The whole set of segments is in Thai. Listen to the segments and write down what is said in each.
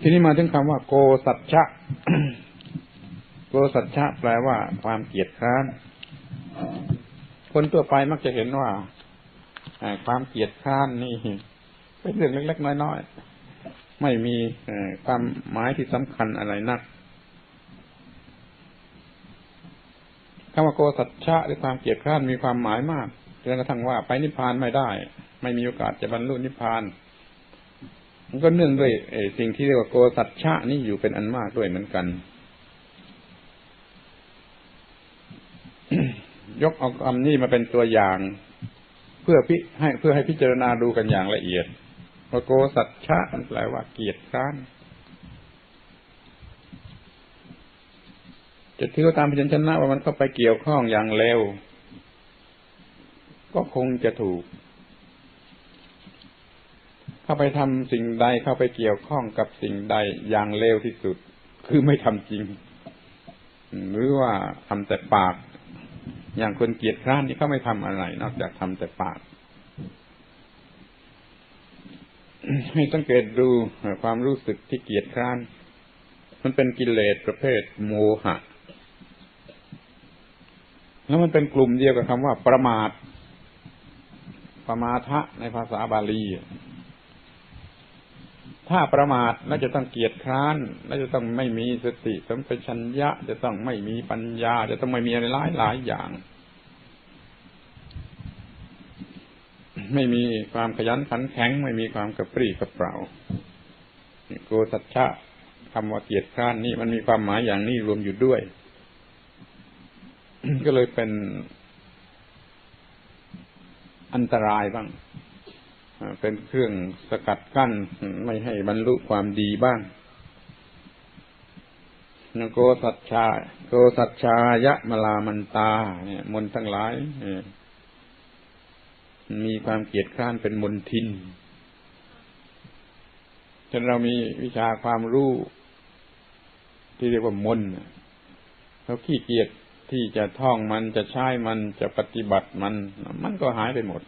ทีนี้มาถึงคำว่า โกสัจฉะโกสัจฉะแปลว่าความเกียดคร้าน คนทั่วไปมักจะเห็นว่าความเกียดคร้านนี่ เป็นเรื่องเล็ก ๆ น้อยๆไม่มีความหมายที่สำคัญอะไรนักคำว่าโกสัจฉะหรือความเกียดคร้านมีความหมายมากจนกระทั่งว่าไปนิพพานไม่ได้ ไม่มีโอกาสจะบรรลุนิพพาน มันก็เนื่องด้วยสิ่งที่เรียกว่าโกสัจฉะนี่อยู่เป็นอันมากด้วยเหมือนกัน ยกเอาคำนี้มาเป็นตัวอย่าง เพื่อพิให้เพื่อให้พิจารณาดูกันอย่างละเอียดว่าโกสัจฉะแปลว่าเกียรติค้านจะถือตามพิจารณาว่ามันเข้าไปเกี่ยวข้องอย่างเร็ว ก็คงจะถูก เข้าไปทำสิ่งใดเข้าไปเกี่ยวข้องกับสิ่งใดอย่างเลวที่สุด คือไม่ทำจริง หรือว่าทำแต่ปาก อย่างคนเกียจคร้านนี่เขาไม่ทำอะไร นอกจากทำแต่ปาก ให้สังเกตดูความรู้สึกที่เกียจคร้าน มันเป็นกิเลสประเภทโมหะ แล้วมันเป็นกลุ่มเดียวกับคำว่าประมาทประมาทะในภาษาบาลี ถ้าประมาทน่าจะต้องเกียจคร้านน่าจะต้องไม่มีสติสัมปชัญญะ จะต้องไม่มีปัญญา จะต้องไม่มีอะไรหลายหลายอย่าง ไม่มีความขยันขันแข็ง ไม่มีความกระปรี้กระเปร่าโกสัจฉะคำว่าเกียจคร้านนี่มันมีความหมายอย่างนี้รวมอยู่ด้วย ก็เลยเป็นอันตรายบ้าง เป็นเครื่องสกัดกั้นไม่ให้บรรลุความดีบ้างนโกสัจชา โกสัจชายะมลามันตา เนี่ย มนทั้งหลายมีความเกียดคร้านเป็นมนทินจนเรามีวิชาความรู้ ที่เรียกว่ามนเขาขี้เกียจที่จะท่องมันจะใช้มันจะปฏิบัติมัน มันก็หายไปหมด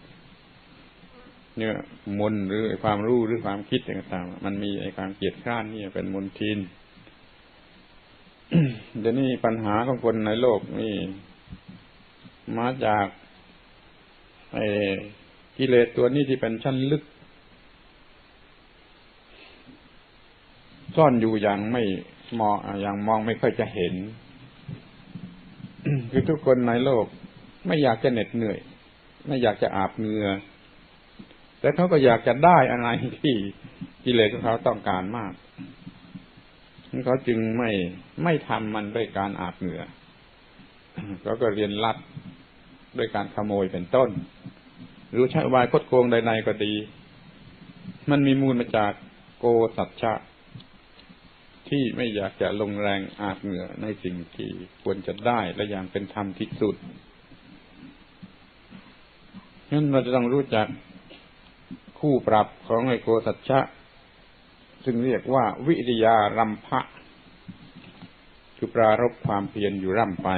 เนี่ยมนหรือความรู้หรือความคิดต่างๆมันมีไอ้ความเกียดข้านนี่เป็นมนทินเดี๋ยวนี้ปัญหาของคนในโลกนี่ มาจากไอ้กิเลสตัวนี้ที่เป็นชั้นลึก ซ่อนอยู่อย่างไม่มองอย่างมองไม่ค่อยจะเห็น คือทุกคนในโลก ไม่อยากจะเหน็ดเหนื่อย ไม่อยากจะอาบเหงื่อ แต่เขาก็อยากจะได้อะไรที่กิเลสของเขาต้องการมากเขาจึงไม่ไม่ทำมันด้วยการอาบเหงื่อเขาก็เรียนรัดด้วยการขโมยเป็นต้น หรือใช้วายคดโกงใดๆก็ดี มันมีมูลมาจากโกสัจฉะที่ไม่อยากจะลงแรงอาบเหงื่อในสิ่งที่ควรจะได้และอย่างเป็นธรรมที่สุดนั้นเราจะต้องรู้จัก คู่ปรับของไอโกสัจฉะซึ่งเรียกว่าวิริยารัมภะคือปรารบความเพียรอยู่ร่ำไป